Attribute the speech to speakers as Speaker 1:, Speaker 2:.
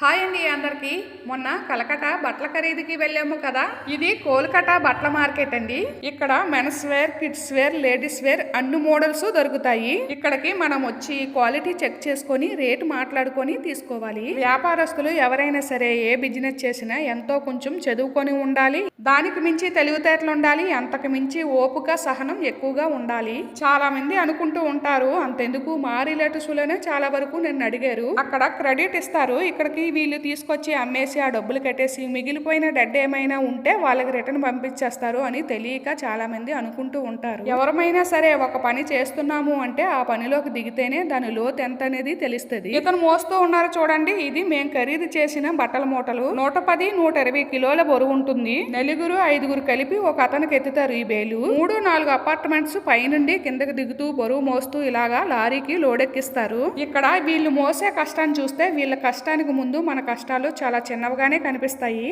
Speaker 1: Hi అండి అందరికీ. మొన్న కలకట బట్టల ఖరీదుకి వెళ్ళాము కదా. ఇది కోల్కతా బట్టల మార్కెట్ అండి. ఇక్కడ mens wear kids wear ladies wear అన్ని మోడల్స్ దొరుకుతాయి. ఇక్కడికి మనం వచ్చి క్వాలిటీ చెక్ చేసుకొని రేట్ మాట్లాడుకొని తీసుకోవాలి. వ్యాపారస్తులు ఎవరైనా సరే ఏ బిజినెస్ చేసినా ఎంతో కొంచెం చదువుకొని ఉండాలి. దానికి మించి తెలివితేటలు ఉండాలి అంతకు మించి ఓపిక సహనం ఎక్కువగా ఉండాలి. చాలా మంది అనుకుంటూ ఉంటారు అంతెందుకు మా రిలేటివ్స్లోనే చాలా వరకు నన్ను అడిగారు. అక్కడ క్రెడిట్ ఇస్తారు ఇక్కడికి వీళ్ళు తీసుకొచ్చి అమ్మేసి ఆ డబ్బులు కట్టేసి మిగిలిపోయిన డెడ్ ఏమైనా ఉంటే వాళ్ళకి రిటర్న్ పంపించేస్తారు అని తెలియక చాలా మంది అనుకుంటూ ఉంటారు. ఎవరమైనా సరే ఒక పని చేస్తున్నాము అంటే ఆ పనిలోకి దిగితేనే దాని లోతు ఎంత అనేది తెలుస్తుంది. ఇతను మోస్తూ ఉన్నారు చూడండి ఇది మేము ఖరీదు చేసిన బట్టల మూటలు. నూట పది నూట ఇరవై కిలోల బరువు ఉంటుంది. నలుగురు ఐదుగురు కలిపి ఒక అతనికి ఎత్తుతారు ఈ బేలు. మూడు నాలుగు అపార్ట్మెంట్స్ పైనుండి కిందకి దిగుతూ బరువు మోస్తూ ఇలాగా లారీకి లోడెక్కిస్తారు. ఇక్కడ వీళ్ళు మోసే కష్టాన్ని చూస్తే వీళ్ళ కష్టానికి ముందు మన కష్టాలు చాలా చిన్నవిగానే కనిపిస్తాయి.